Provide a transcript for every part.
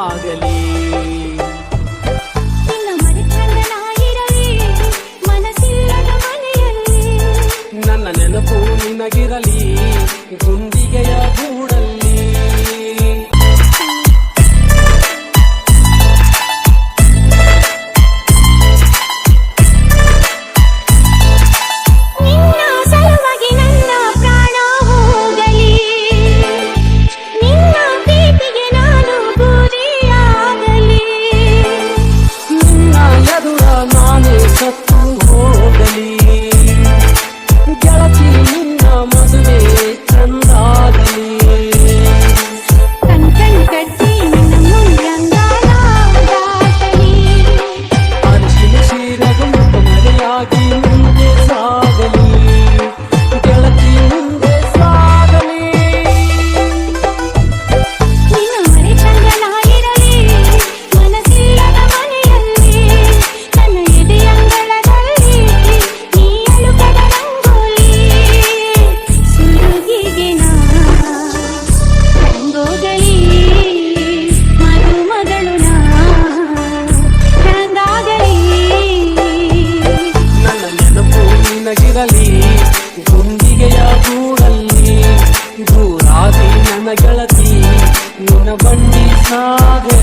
ದೂರಾಗಲಿ target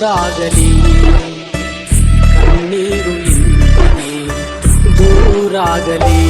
ಚಂದಾಗಲಿ ಕಣ್ಣೀರು ಇಲ್ಲದೆ ದೂರಾಗಲಿ